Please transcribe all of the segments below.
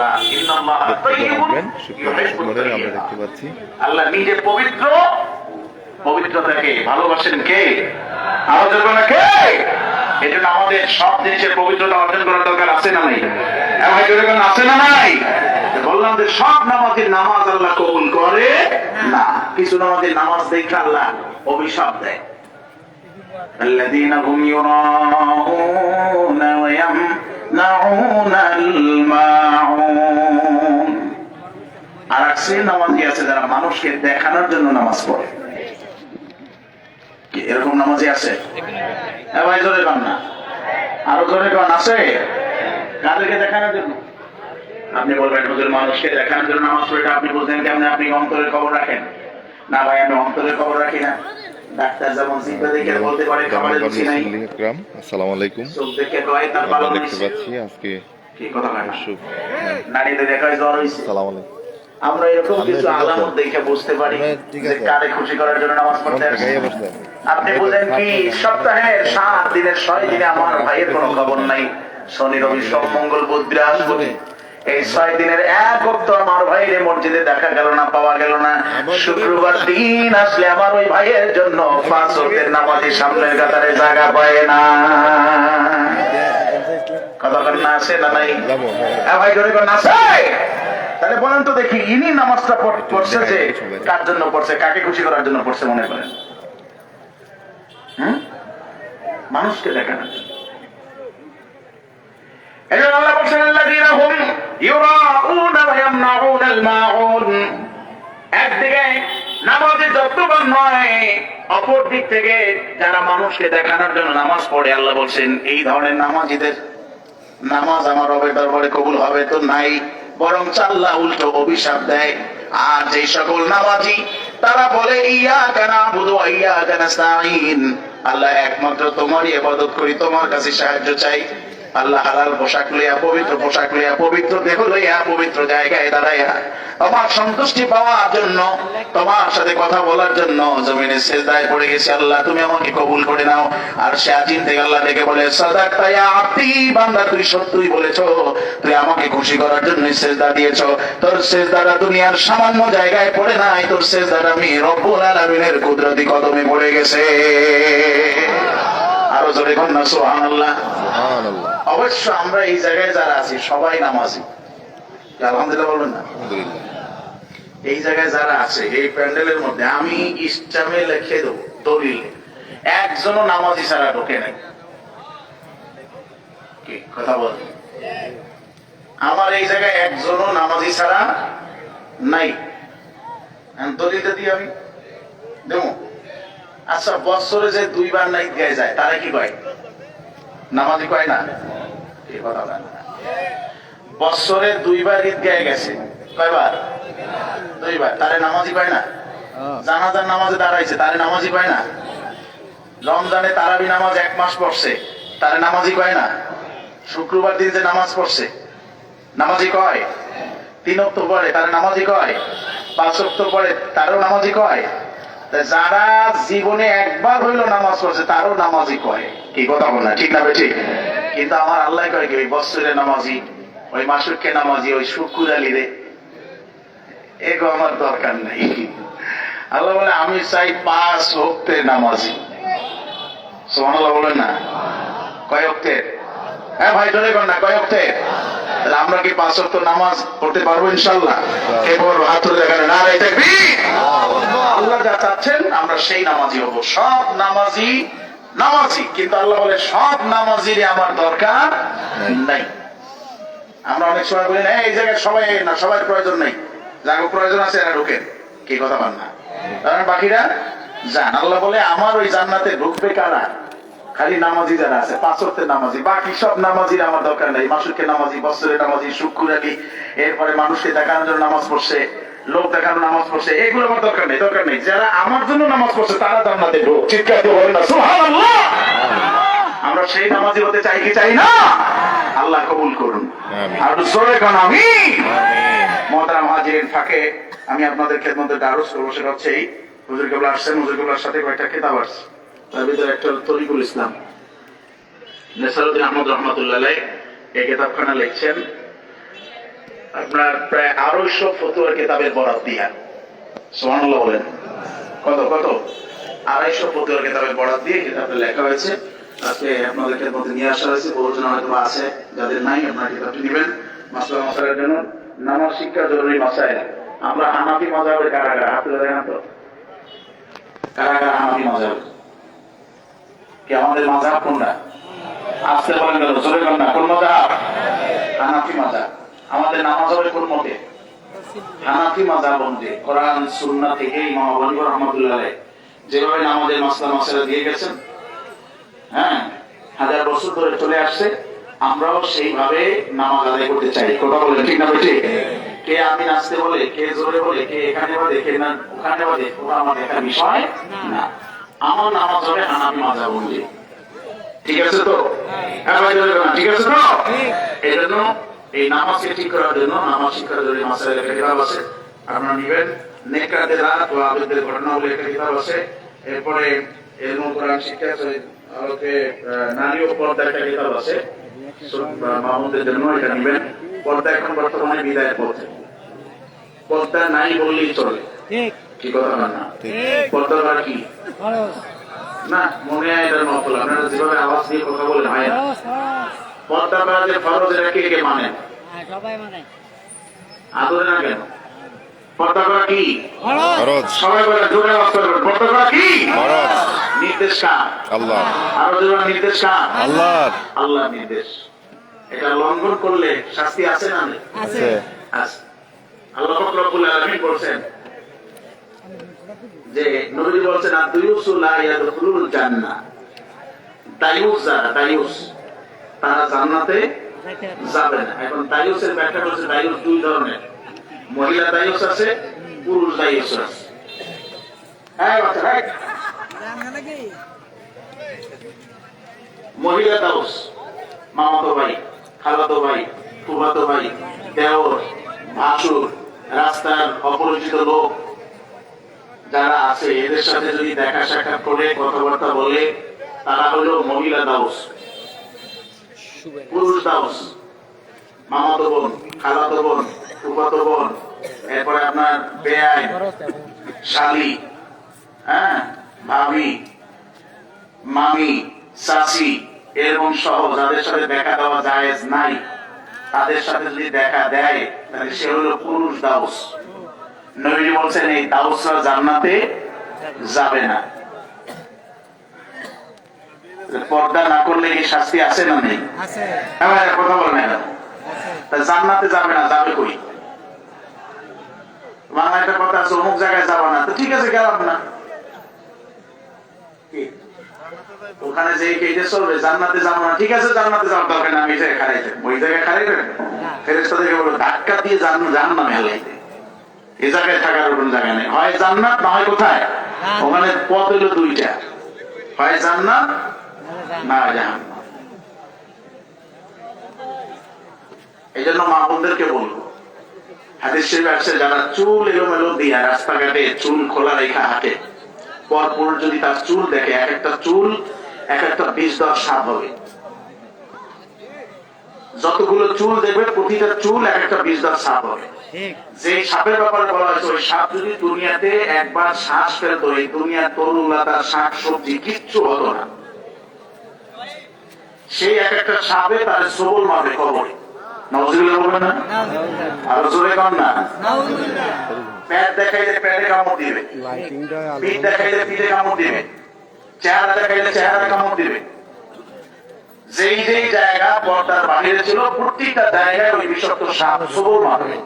রাখবেন সুপ্রিয় দর্শক মণ্ডলী, আমরা দেখতে পাচ্ছি আল্লাহ নিজে পবিত্র পবিত্রতাকে ভালোবাসেন কে আমাদের না কে এই জন্য আমাদের সব জিনিসের পবিত্রতা অর্জন করার দরকার আছে না নাই হ্যাঁ ভাই জোরে বলেন, আছে না নাই বললাম যে সব নামাজের নামাজ আল্লাহ কবুল করে না কিছু নামাজের নামাজ দেখে আল্লাহ অভিশাপ দেয় الذين هم يراءون ويمنعون الماعون আর এক শ্রেণীর নামাজি আছে যারা মানুষকে দেখানোর জন্য নামাজ পড়ে কি এরকম নামাজি আছে হ্যাঁ ভাই জোরে কন না আরো জোরে কন আছে কাদেরকে দেখানোর জন্য আপনি বলবেন হুজুর মানুষকে দেখানোর জন্য নামাজ পড়ে এটা আপনি বুঝলেন কেমন আপনি অন্তরের খবর রাখেন না ভাই আমি অন্তরের খবর রাখি না ডাক্তার যেমন চিন্তা দেখে বলতে পারে খাবারের রুচি নাই। আসসালামু আলাইকুম। চোখ দেখে দোয়াই তার আমরা পালন দেখতে পাচ্ছি আজকে কি কথা না নারীদের দেখায় জ্বর হয়েছে আসসালামু আলাইকুম। আমরা এরকম কিছু আলামত দেখে বুঝতে পারি যে কারে খুশি করার জন্য নামাজ পড়তে আসছে। আপনি বুঝেন কি সপ্তাহের সাত দিনের ছয় দিনে আমার ভাইয়ের কোনো খবর নাই। শনি রবি সোম মঙ্গল বুধ বৃহস্পতি। এই ছয় দিনের এক অক্ত আমার ভাইয়ের মসজিদে দেখা গেল না পাওয়া গেল না। শুক্রবার দিন আসলে আমার ওই ভাইয়ের জন্য পাঁচ নামাজের সামনের কাতারে জায়গা পায় না। কথা না আছে না নাই? যাব হ্যাঁ। ভাই জোরে করেন আছে? তাহলে বলেন তো দেখি ইনি নামাজটা পড়ছে যে কার জন্য পড়ছে কাকে খুশি করার জন্য পড়ছে মনে করেন? হুম? মানুষকে দেখানোর জন্য এই জন্য আল্লাহ বলছেন আল্লাযীনা হুম ইউরাউনা ওয়া ইয়ামনাউনাল মাউন একদিকে নামাজে যত্নবান নয় অপর দিক থেকে যারা মানুষকে দেখানোর জন্য নামাজ পড়ে, আল্লাহ বলছেন, এই ধরনের নামাজিদের নামাজ আমার রবের দরবারে কবুল হবে তো নাই, বরং চাল্লা উল্টো অভিশাপ দেয়। আর যে সকল নামাজি, তারা বলে ইয়া কানা বুধু ইয়া কানা আল্লাহ একমাত্র তোমারই ইবাদত করি, তোমার কাছে সাহায্য চাই। আল্লাহ হালাল পোশাক লইয়া, পবিত্র পোশাক লইয়া, পবিত্র দেহ লইয়া, পবিত্র জায়গায় দাঁড়াইয়া আমার সন্তুষ্টি পাওয়ার জন্য, তোমার সাথে কথা বলার জন্য জমিনে সেজদায় পড়ে গেছি আল্লাহ, তুমি আমাকে কবুল করে নাও। আর সে আজিন থেকে আল্লাহ ডেকে বলে, সাদাক তাই আপনি বান্দা, তুই সত্যই বলেছ, তুই আমাকে খুশি করার জন্য সেজদা দিয়েছ। তোর সেজদাটা দুনিয়ার সামান্য জায়গায় পড়ে নাই, তোর সেজদাটা আমি রব্বুল আলামিনের কুদরতি কদমে পড়ে গেছে। আরও জোরে কন্যা সুবহানাল্লাহ সুবহানাল্লাহ। অবশ্য আমরা এই জায়গায় যারা আছি সবাই নামাজি। আলহামদুলিল্লাহ বলবেন না? এই জায়গায় যারা আছে এই প্যান্ডেলের মধ্যে আমি ইস্টামে লিখে দেবো দলিল। একজনও নামাজি ছাড়া ঢোকে নাই। কথা বল। আমার এই জায়গায় একজনও নামাজি ছাড়া নাই। এখন দলিলটা দিই আমি। দেবো। আচ্ছা বছরে যে দুইবার নাই গায়ে যায় তারা কি কয়? নামাজি কয় না? এই কথা না। বছরে দুইবার ঈদ গায়ে গেছে। কয়বার? দুইবার। তারে নামাজি পায় না? জানাজার নামাজে দাঁড়াইছে। তারে নামাজি পায় না? রমজানে তারাবি নামাজ এক মাস পড়ছে। তারে নামাজি কয় না? শুক্রবার দিন যে নামাজ পড়ছে। নামাজি কয়? তিন অক্ট পড়ে তারে নামাজি কয়? পাঁচ পড়ে তারও নামাজি কয়? যারা জীবনে একবার হইল নামাজ পড়ছে তারও নামাজি কয়। কি কথা বল না, ঠিক না বে ঠিক কিন্তু আমার আল্লাহ কয় কি, ওই বৎসরে নামাজি, ওই মাসুককে নামাজি, ওই শুকুর আলী রে। এগো আমার দরকার নেই। আল্লাহ বলে, আমি চাই পাঁচ হক্তে নামাজি। সোহানাল্লাহ বলেন না? কয় হক্তে হ্যাঁ ভাই, জোরে কর না, কয় হক্তে তাহলে আমরা কি পাঁচ হক্ত নামাজ পড়তে পারব ইনশাল্লাহ বলব হাত তুলে দেখানে না রে দেখবি আল্লাহ যা চাচ্ছেন, আমরা সেই নামাজি হব। সব নামাজি নামাজি, কিন্তু আল্লাহ বলে, সব নামাজিরই আমার দরকার নাই। আমরা অনেক সময় বলি না এই জায়গায় সবাই না, সবার প্রয়োজন নেই। যাকে প্রয়োজন আছে এরা ঢুকেন। কি কথা পান না? কারণ বাকিরা যান। আল্লাহ বলে, আমার ওই জান্নাতে ঢুকবে কারা? খালি নামাজি যারা আছে পাঁচত্বের নামাজি। বাকি সব নামাজির আমার দরকার নেই। মাসুকের নামাজি, বছরের নামাজি শুক্র এরপরে মানুষকে দেখানোর জন্য নামাজ পড়ছে। লোক দেখানো নামাজ পড়ছে এগুলো আমার দরকার নেই দরকার নেই। যারা আমার জন্য নামাজ পড়ছে তারা জান্নাতে ঢোক। চিৎকার দিয়ে বলেন না সুবহানাল্লাহ! আমরা সেই নামাজি হতে চাই কি চাই না? আল্লাহ কবুল করুন। আমিন। আর জোরে কান আমি আমিন। মহতারাম হাজিরের ফাঁকে আমি আপনাদের খেদমতে করব সেটা হচ্ছে এই। হুজুর কেবলা আসছেন হুজুর কেবলার সাথে কয়েকটা খেতাব আসছে। তার ভিতরে একটা তরিকুল ইসলাম। নেসারুদ্দিন আহমদ রহমতুল্লাহ এই কিতাবখানা লিখছেন আপনার প্রায় আড়াইশো ফতুয়ার কিতাবের বরাদ দিয়া। সোহানুল্লাহ বলেন। কত কত? আড়াইশো ফতুয়ার কিতাবের বরাদ দিয়ে কিতাবটা লেখা হয়েছে। আজকে আপনাদেরকে মধ্যে নিয়ে আসা হয়েছে। প্রয়োজন হয়তো আছে যাদের নাই, আপনারা কিতাবটি নেবেন। জন্য শিক্ষা জরুরি মাসায় আমরা হানাফি মজাবের কারাগার। হাত দেখেন তো। কারাগার হানাফি মজাব কি আমাদের মাজাব কোনটা? আসতে চলে গেল না। কোন মজাব হানাফি মজাব আমাদের নামাজ হবে কোন মতে? হানাফি মাজাব অনুযায়ী কোরআন সুন্নাহ থেকে ইমাম আবু হানিফা রাহমাতুল্লাহ যেভাবে নামাজের মাসলা মাসালা দিয়ে গেছেন হ্যাঁ হাজার বছর ধরে চলে আসছে আমরাও সেইভাবে নামাজ আদায় করতে চাই। কথা বলে ঠিক না ঠিক। কে আমি নাচতে বলে কে জোরে বলে কে এখানে বলে কে না ওখানে বলে ওটা আমার দেখার বিষয় না। আমার নামাজ হবে হানাফি মাজাব অনুযায়ী ঠিক আছে তো? হ্যাঁ ঠিক আছে তো? এই জন্য এই নামাজকে ঠিক করার জন্য নামাজ শিক্ষার জন্য মাসায় লেখা কিতাব আছে। আপনারা নিবেন। রাত ও আবেদের ঘটনাগুলো লেখা কিতাব আছে। এরপরে কোরআন শিক্ষা আলোকে নারী ও পর্দা একটা কিতাব আছে। মাহমুদের জন্য এটা নিবেন। পর্দা এখন বর্তমানে বিদায়ের পথে। পর্দা নাই বললেই চলে। ঠিক। কি কথা না? ঠিক। পর্দাটা কি? না মনে হয় এটার নকল আপনারা যেভাবে আওয়াজ দিয়ে কথা বলেন হয় না। পর্দা করা ফরজ এটা কে কে মানেন হ্যাঁ সবাই মানে। আদরে না কেন? পর্দা করা কি? ফরজ। সবাই বলে জোরে আওয়াজ করবেন পর্দা করা কি? ফরজ। নির্দেশ কার? আল্লাহ। আরও জোরে নির্দেশ কার? আল্লাহর। আল্লাহ নির্দেশ। এটা লঙ্ঘন করলে শাস্তি আছে না আছে। আছে। আছে। আল্লাহ পাক রব্বুল আলামিন বলছেন যে নবী বলছেন আদুয়ুসু লা ইয়াদখুলুল জান্নাহ। দায়ুস যারা দায়ুস। তারা জান্নাতে যাবে না। এখন দায়ুসের ব্যাখ্যা করছে দায়ুস দুই ধরনের। মহিলা দায়ুস আছে পুরুষ দায়ুস আছে। হ্যাঁ হ্যাঁ। মহিলা দাউস মামাতো ভাই খালাতো ভাই ফুফাতো ভাই দেওর ভাসুর রাস্তার অপরিচিত লোক। যারা আছে এদের সাথে যদি দেখা সাক্ষাৎ করে কথাবার্তা বলে তারা হলো মহিলা দাউস। পুরুষ দাউস মামাতো বোন, খালাতো বোন, ফুফাতো বোন, এরপরে আপনার বেআই শালি হ্যাঁ ভাবি, মামি, চাচি, এরকম সহ যাদের সাথে দেখা দেওয়া জায়েজ নাই, তাদের সাথে যদি দেখা দেয়, তাহলে সে হলো পুরুষ দাউস। নবীজি বলছেন, এই দাউসরা জান্নাতে যাবে না। পর্দা না করলে কি শাস্তি আছে না নেই? আছে। হ্যাঁ কথা বলেন না? জান্নাতে যাবে না যাবে কই? বাংলা একটা কথা আছে অমুক জায়গায় যাব না। তো ঠিক আছে গেলাম না। ওখানে যে কেটে চলবে জান্নাতে যাব না। ঠিক আছে জান্নাতে যাওয়ার দরকার না আমি এই জায়গায় খারাইতে ওই জায়গায় খারাইতে ফেরেস্তাদেরকে বলো ধাক্কা দিয়ে জান জান নামে হেলাইতে এই জায়গায় থাকার কোনো জায়গা নেই। হয় জান্নাত না হয় কোথায়? ওখানে পথ হলো দুইটা। হয় জান্নাত নাহলে যান। এই জন্য মা বোনদেরকে বলব হাদিস শরীফে আসছে যারা চুল এলোমেলো দিয়া রাস্তাঘাটে চুল খোলা রেখা হাঁটে যদি তার চুল দেখে এক একটা চুল এক একটা বিষ দশ সাপ হবে। যতগুলো চুল দেখবে প্রতিটা চুল এক একটা বিষ দশ সাপ হবে। যে সাপের ব্যাপারে বলা হয়েছে ওই সাপ যদি দুনিয়াতে একবার শ্বাস ফেলতো এই দুনিয়ার তরুণলতা শাক সবজি কিচ্ছু হতো না। সেই এক একটা সাপে তার সবল মারবে কবরে। নজরুল বলবেন না? নাউজুবিল্লাহ জোরে কর না। প্যাট দেখাইলে প্যাটে কামড় দিবে। পিঠ দেখাইলে পিঠে কামড় দিবে। চেহারা দেখাইলে চেহারা কামড় দিবে। যেই যেই জায়গা পর্দার বাহিরে ছিল প্রত্যেকটা জায়গায় ওই বিষাক্ত সাপ সবল মারবে।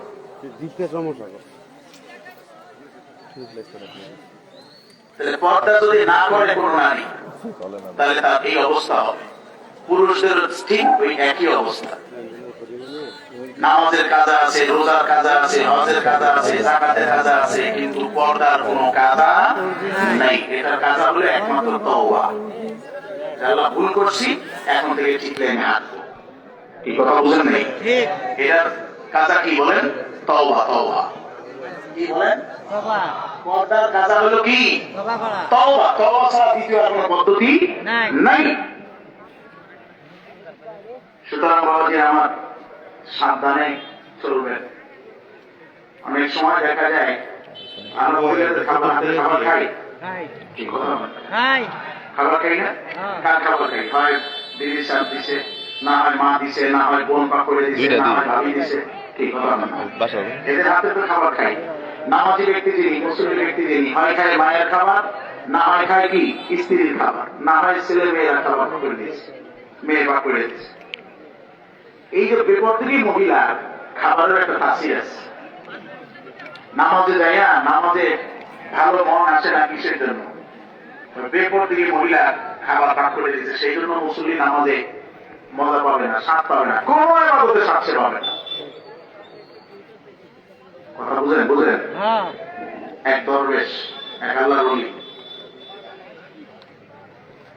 তাহলে পর্দা যদি না করে কোন নারী তাহলে তার এই অবস্থা হবে। পুরুষদের ঠিক ওই একই অবস্থা। নামাজের কাজা আছে রোজার কাজা আছে হজের কাজা আছে জাকাতের কাজা আছে কিন্তু পর্দার কোনো কাজা নাই। এটার কাজা হলো একমাত্র তওবা। আল্লাহ ভুল করছি এখন থেকে ঠিক লাইনে হাঁটবো এই কথা বুঝেন নেই? এটার কাজা কি বলেন? তওবা তওবা। কি বলেন? পর্দার কাজা হলো কি? তওবা তওবা ছাড়া দ্বিতীয় আর কোনো পদ্ধতি নাই। সুতরাং বাবাজি আমার সাবধানে চলবেন। অনেক সময় দেখা যায় আমরা মহিলাদের খাবার হাতে খাবার খাই। খাবার খাই না? হ্যাঁ। কার খাবার খাই? হয় দিদি সাহেব দিছে না হয় মা দিছে না হয় বোন পা করে দিছে না হয় ভাবি দিছে কি কথা এদের হাতে তো খাবার খাই। নামাজি ব্যক্তি যিনি মুসলিম ব্যক্তি যিনি হয় খায় মায়ের খাবার না হয় খায় কি? স্ত্রীর খাবার না হয় ছেলে মেয়েরা খাবার করে দিয়েছে। মেয়ে বা করে দিয়েছে এই যে বেপরদিনী মহিলা খাবারের একটা ফাঁসি আছে। নামাজে যাইয়া নামাজে ভালো মন আসে না কিসের জন্য? বেপরদিনী মহিলা খাবার পাক করে দিয়েছে সেই জন্য মুসলিম নামাজে মজা পাবে না স্বাদ পাবে না কোনো এবাদতে স্বাদ সে পাবে না। কথা বুঝলেন বুঝলেন? হ্যাঁ। এক দরবেশ এক আল্লাহ রলি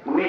উনি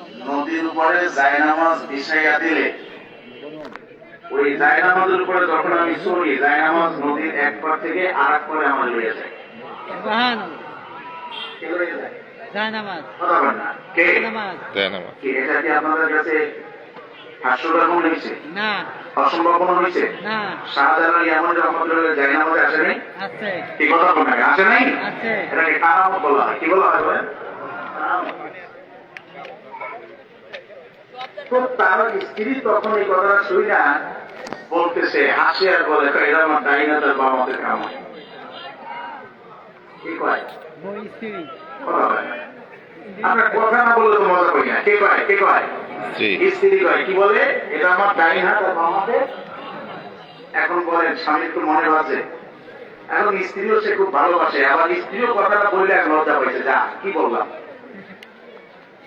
নদীর উপরে জায়নামাজ বিছাইয়া দিলে ওই জায়নামাজের উপরে যখন আমি চলি জায়নামাজ নদীর এক পার থেকে আর এক পারে আমার লইয়া যায়। কে? অসম্ভব হয়েছে? এমন রহমতুল্লাহ জায়নামাজে আসে নাই? কথা আসে নাই? এটাকে কারামত বলা হয়। কি বলা হয়। তো তার স্ত্রী তখন এই কথাটা শুই না বলতেছে হাসি আর বলে এরা আমার ডাইনা তার বাবা কামায় কি কয়? না। আমরা কথা না বললে তো মজা করি না। কে কয়? কে কয়? স্ত্রী কয় কি বলে? এটা আমার ডাইনা বাবা মাকে এখন বলেন মনে এখন স্ত্রীও সে খুব ভালোবাসে আবার স্ত্রীও কথাটা বললে এক লজ্জা পাইছে। যা কি বললাম?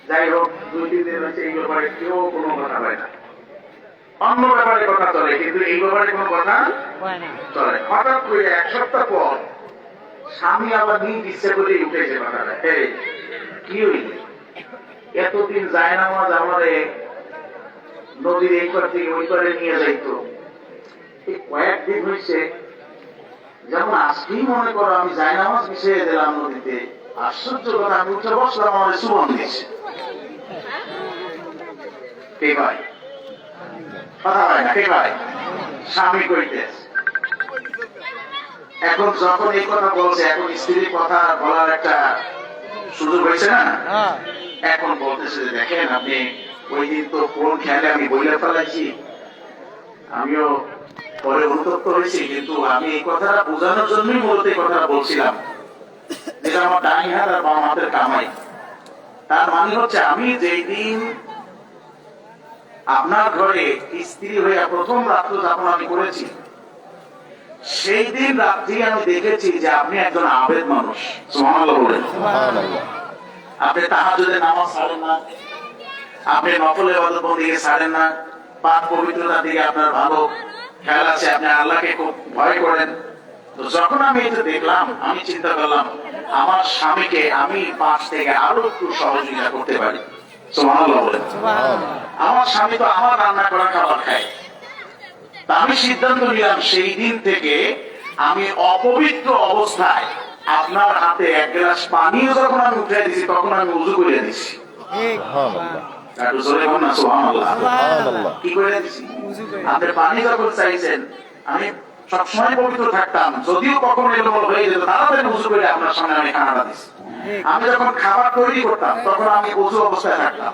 যাই হোক দিন হচ্ছে এই ব্যাপারে কেউ কোনো কথা বলে না। অন্য ব্যাপারে কথা চলে কিন্তু এই ব্যাপারে কোনো কথা হয় চলে। হঠাৎ করে এক সপ্তাহ পর স্বামী আবার নিজ ইচ্ছে করে উঠেছে কথাটা এই কি হইল? এতদিন যায় না আমার আমারে নদীর এই পার থেকে ওই পারে নিয়ে যাইতো। এই কয়েকদিন হয়েছে যেমন আজকেই মনে করো আমি যাই নামাজ মিশিয়ে দিলাম নদীতে। আশ্চর্য কথা আমি উঠে বসলাম আমার সুবন দিয়েছে। কে ভাই কথা হয় না কে ভাই? স্বামী কইতেছে এখন যখন এই কথা বলছে এখন স্ত্রীর কথা বলার একটা সুযোগ হয়েছে না? হ্যাঁ। এখন বলতেছে দেখেন আপনি ওই দিন তো কোন খেয়ালে আমি বইলে ফেলাইছি। আমিও পরে অনুতপ্ত হয়েছি কিন্তু আমি এই কথাটা বোঝানোর জন্যই মূলত এই কথাটা বলছিলাম। যেটা আমার ডাইন হাত আর বাম হাতের কামাই। তার মানে হচ্ছে আমি যেই দিন আপনার ঘরে স্ত্রী হয়ে প্রথম রাত্র যাপন আমি করেছি সেই দিন রাত্রি আমি দেখেছি যে আপনি একজন আবেদ মানুষ। আপনি তাহাজুদের নামাজ ছাড়েন না। আপনি নকল এবাদত দিকে ছাড়েন না। পাক পবিত্রতার দিকে আপনার ভালো খেয়াল আছে আপনি আল্লাহকে খুব ভয় করেন। তো যখন আমি এটা দেখলাম আমি চিন্তা করলাম আমার স্বামীকে আমি পাশ থেকে আরও একটু সহযোগিতা করতে পারি। আমার স্বামী তো আমার রান্না করা খাবার খায়। আমি সিদ্ধান্ত নিলাম সেই দিন থেকে আমি অপবিত্র অবস্থায় আপনার হাতে এক গ্লাস পানিও যখন আমি উঠে দিছি তখন আমি উজু করে দিছি। সুবহানাল্লাহ। কি করে দিছি? আপনি পানি যখন চাইছেন আমি সবসময় পবিত্র থাকতাম। যদিও কখনো এলোমেলো হয়ে যেত, তাড়াতাড়ি উজু করে আপনার সামনে আমি দিছি আমি যখন খাবার তৈরি করতাম, তখন আমি উজু অবস্থায় থাকতাম।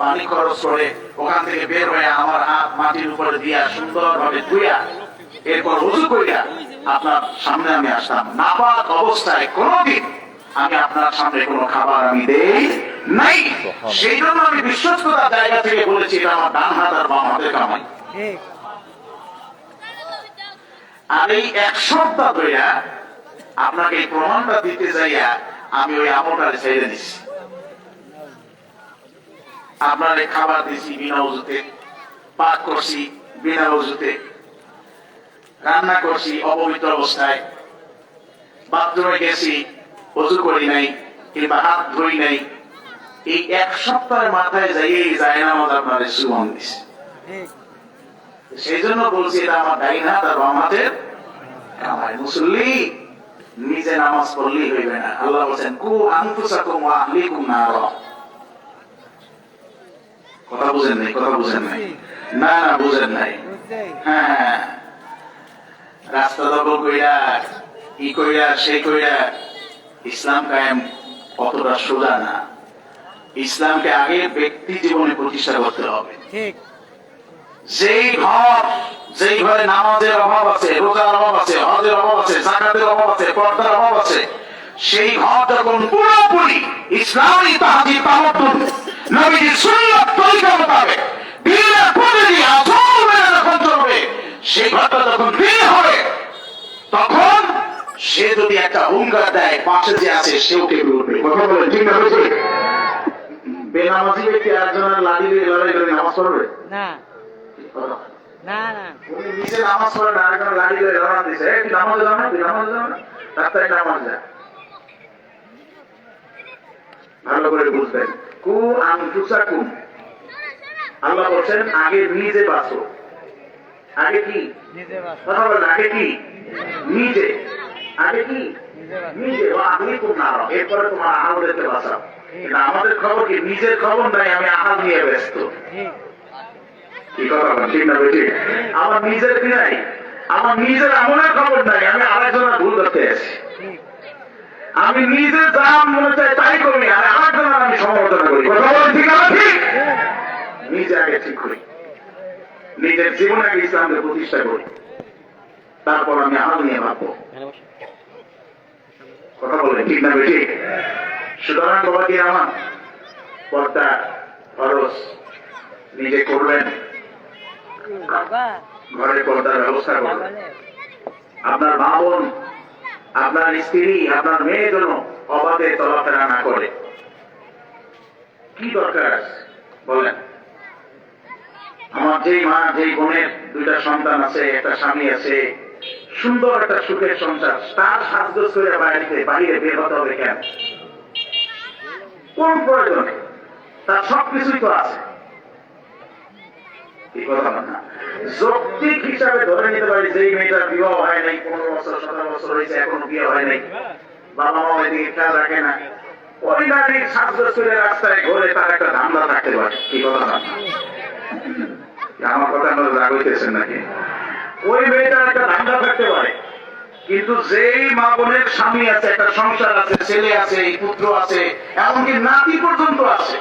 পানি খরচ করে, ওখান থেকে বের হয়ে আমার হাত মাটির উপরে দিয়া সুন্দর ভাবে ধুইয়া, এরপর উজু করিয়া আপনার সামনে আমি আসতাম নাপাক অবস্থায় কোনদিন আমি আপনার সামনে কোনো খাবার আমি দেই নাই। সেই জন্য আমি বিশ্বস্ততার জায়গা থেকে বলেছি এটা আমার ডান হাত আর বাম হাতের কামাই। ঠিক। আর এই এক সপ্তাহ ধরিয়া আপনাকে এই প্রমাণটা দিতে যাইয়া আমি ওই আমলটা ছেড়ে দিচ্ছি আপনার এই খাবার দিছি বিনা উজুতে পাক করছি বিনা উজুতে রান্না করছি অপবিত্র অবস্থায়। বাথরুমে গেছি উজু করি নাই, কিংবা হাত ধুই নাই। এই এক সপ্তাহের মাথায় যাই যায় না আমাদের আপনাদের সুমন দিছে। সেই জন্য বলছি, এটা আমার ডাইন হাত আর বাম হাতের মুসল্লি, নিজে নামাজ পড়লেই হইবে না। আল্লাহ বলছেন, কু আনফুসাকুম ওয়া আহলিকুম নার। কথা বুঝেন নাই, কথা বুঝেন নাই? না না, বুঝেন নাই। হ্যাঁ। রাস্তা দখল কইরা ই কইরা কইরা ইসলাম কায়েম কতটা সোজা না। ইসলামকে আগে ব্যক্তি জীবনে প্রতিষ্ঠা করতে হবে। ঠিক। যেই ঘর যেই ঘরে নামাজের অভাব আছে রোজার অভাব আছে হজের অভাব আছে জাকাতের অভাব আছে পর্দার অভাব আছে সেই ঘর যখন পুরোপুরি ইসলামী তাহাজি সুন্নাত তরিকা মোতাবেক দিনের প্রতিটি আসল মেনে যখন চলবে সেই ঘরটা যখন সে যদি একটা হুঙ্কার দেয় পাশে যে আছে সেও কেঁপে উঠবে কথা বলে ঠিক না বুঝলি বেনামাজি ব্যক্তি একজনের লাঠি দিয়ে লড়াই করে নামাজ পড়বে? না। না না। উনি নিজে নামাজ পড়েন আর একজন লাঠি দিয়ে লড়ান দিছে। এই, নামাজ যাও না নামাজ যাও না। রাস্তায় নামাজ যা ভালো করে বুঝবেন। কু আনফুসা আল্লাহ বলছেন আগে নিজে বাঁচো। আগে কি? কথা বলেন আগে কি? নিজে। আগে কি? নিজে আমি খুব এরপরে তোমার বাঁচাও কিন্তু আমাদের খবর কি? নিজের খবর নাই, আমি নিয়ে ব্যস্ত। আমার নিজের কি নাই? আমার নিজের খবর নাই, আমি ভুল করতে ঠিক আমি নিজে যা মনে চাই তাই করি, আর আরেকজনের আমি সমালোচনা করি। কথা ঠিক ঠিক নিজে আগে ঠিক করি। নিজের জীবনে আগে ইসলামকে প্রতিষ্ঠা করি। তারপর আমি আহাল নিয়ে ভাববো। কথা ঠিক না বেটি সুতরাং বাবা কি আমার পর্দা খরচ নিজে করবেন। ঘরে পর্দার ব্যবস্থা করবেন। আপনার মা বোন আপনার স্ত্রী আপনার মেয়ে যেন অবাধে চলাফেরা না করে। কি দরকার আছে? বলেন। আমার যেই মা যেই বোনের দুইটা সন্তান আছে একটা স্বামী আছে সুন্দর একটা সুখের সংসার। তার সাজগোজ করে বাড়িতে বাইরে বের হতে হবে কেন? কোন প্রয়োজনে? তার সবকিছুই তো আছে। এখনও বিয়ে হয় নাই। বাবা রাস্তায় আমার কথা রাগ হইতেছেন নাকি? ওই মেয়েটার একটা ধান্দা থাকতে পারে। কিন্তু যেই মা বোনের স্বামী আছে, একটা সংসার আছে, ছেলে আছে, পুত্র আছে, এমনকি নাতি পর্যন্ত আছে,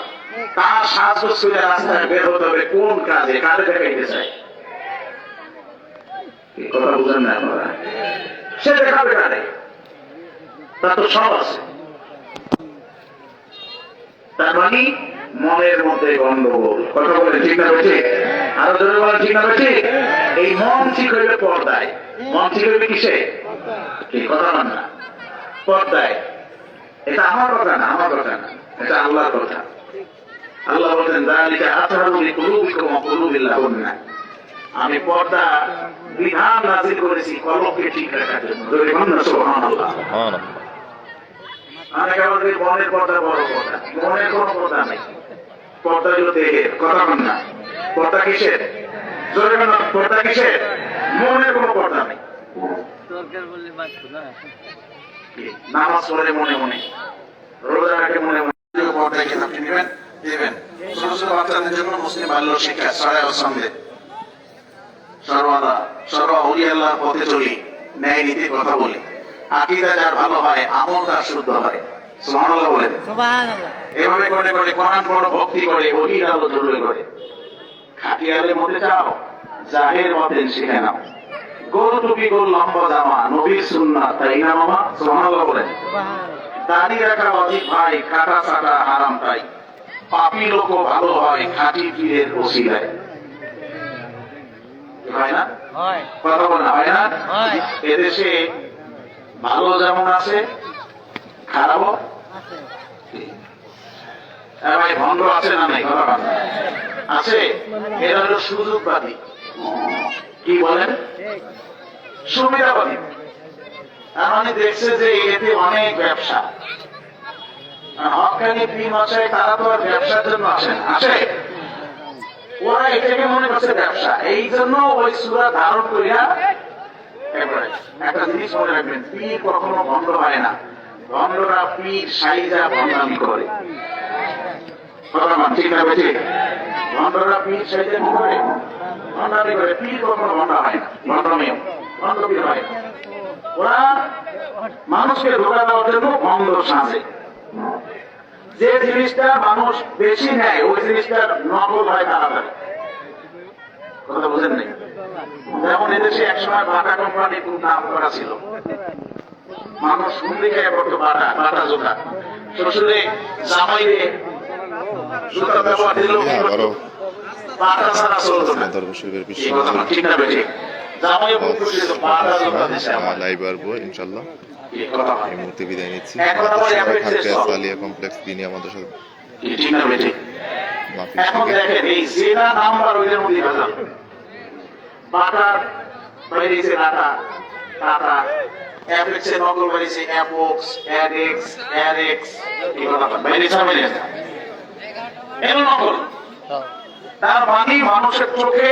তার সাজগোজ করে রাস্তায় বের হতে হবে কোন কাজে কাজে দেখাইতে চায়? এই কথা বুঝেন না আপনারা। সে দেখাবে তার তো সব আছে। তার মানে মনের মধ্যে গন্ডগোল। কথা বলে ঠিক না বেঠে আরও জোরে বলেন ঠিক না বেঠে এই মন ঠিক হইবে পর্দায়। মন ঠিক হইবে কিসে? এই কথা বলেন না। পর্দায়। এটা আমার কথা না আমার কথা না। এটা আল্লাহর কথা। আল্লাহ বলছেন দালিকা আতহারুল কুলুবিকুম ওয়া কুলুবিল্লাহুন্না আমি পর্দা বিধান নাজিল করেছি কলবকে ঠিক রাখার জন্য। জোরে বলুন না সুবহানাল্লাহ। অনেকে আমাদের মনের পর্দা বড় পর্দা। মনের কোন পর্দা নেই। পর্দা দেহের কথা বল না। পর্দা কিসের? জোরে বলুন পর্দা কিসের? মনের কোন পর্দা নেই। নামাজ পড়ে মনে মনে। রোজা রাখে মনে মনে। পর্দা ছোট ছোট বাচ্চাদের জন্য মুসলিম বাল্য শিক্ষা সর্বদা সর্ব উলি আল্লাহর পথে চলি ন্যায় নীতির কথা বলি। আকিদা যার ভালো হয় আমল তার শুদ্ধ হয়। সুবহানাল্লাহ বলেন। সুবহানাল্লাহ। এভাবে করে করে কোরআন পড়ো ভক্তি করে ওহির আলো জরুরি করে। খাটিয়ালে মধ্যে যাও জাহের মতে শিখে নাও। গোল টুপি গোল লম্বা জামা নবীর সুন্নাহ তাই না মামা সুবহানাল্লাহ বলেন। দাড়ি রাখা অধিক ভাই কাটা সাটা হারাম তাই। পাপি লোক ভালো হয় খাঁটি পীরের ওসিলায়। হয় না? কথা বল না হয় না? এদেশে ভালো যেমন আছে খারাপও। ভাই ভণ্ড আছে না নাই? আছে। এরা হলো সুযোগবাদী। কি বলেন? সুবিধাবাদী। তার মানে দেখছে যে এতে অনেক ব্যবসা। হকানি পি মশাই তারা তো আর ব্যবসার জন্য আসেন আসে? ওরা এটাকে মনে করছে ব্যবসা। এই জন্য ওই সুরা ধারণ করিয়া একটা জিনিস মনে রাখবেন, পীর কখনো বন্ধ হয় না। ভণ্ডরা পীর সাইজা ভণ্ডামি করে। ঠিক পীর সাইজা করে পীর কখনো ভণ্ডা হয় না। ধোকা দেওয়ার জন্য ভণ্ড সাজে। যে জিনিসটা মানুষ বেশি নেয়, ওই জিনিসটার নকল হয় তাড়াতাড়ি। কথা বুঝেন নাই? যেমন এদেশে একসময় বাটা কোম্পানি খুব নাম করা ছিল। মানুষ শুনলে খেয়ে পড়তো বাটা বাটা জোতা। শ্বশুরে জামাইরে জুতা ব্যবহার দিল। বাটা ছাড়া চলতো না। এই কথা ঠিক না বেঠে জামাইও খুব খুশি বাটা জুতা দিছে আমার লাইভ আসব ইনশাল্লাহ এই হয় মুহূর্তে বিদায় নিচ্ছি। এর থাকবে। সালিয়া কমপ্লেক্স দিনিয়া মাদ্রাসা ঠিক না বেঠে এখন দেখেন এই জেনা নাম্বার ওইটার মধ্যে ভেজাল বাটার বেরিয়েছে ডাটা টাটা অ্যাপেক্সে নকল বেরিয়েছে অ্যাপোক্স অ্যাডেক্স অ্যাডেক্স এই নকল। বেরিয়েছে না বেরিয়েছে এগুলো নকল। তার মানে মানুষের চোখে